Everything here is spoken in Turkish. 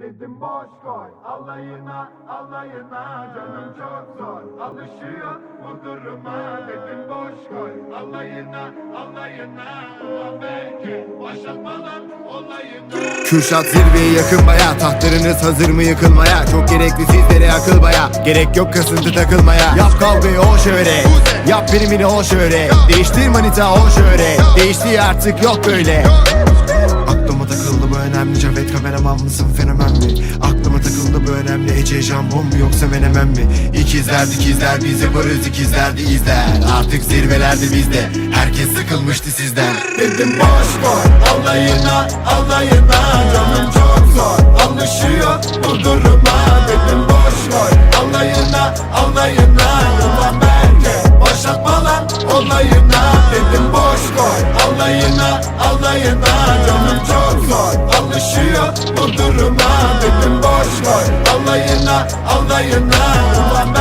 Dedim boş koy alayına alayına Canım çok zor. Alışıyor bu duruma Dedim boş koy. Alayına alayına Ulan belki başlatmadan olayına Kürşat zirveye yakın baya Tahtlarınız hazır mı yıkılmaya? Çok gerekli sizlere akıl baya Gerek yok kasıntı takılmaya. Yap kavgayı o şöyle Yap primini o şöyle Değiştir manita o şöyle Değişti artık yok böyle önemli. Cavit kameraman mısın fenomen mi? Aklıma takıldı bu önemli. Ece jambon mu yoksa menemen mi? İkizler dikizler biz yaparız ikizler de izler. Artık zirvelerde bizde. Herkes sıkılmıştı sizden. Dedim boş koy alayına alayına. Canım çok zor alışıyor bu duruma. Dedim boş koy alayına alayına. Ulan belki başlatma lan olayına. Dedim boş koy alayına alayına. Canım çok zor alışıyor bu duruma. Dedim boş koy alayına alayına. Ulan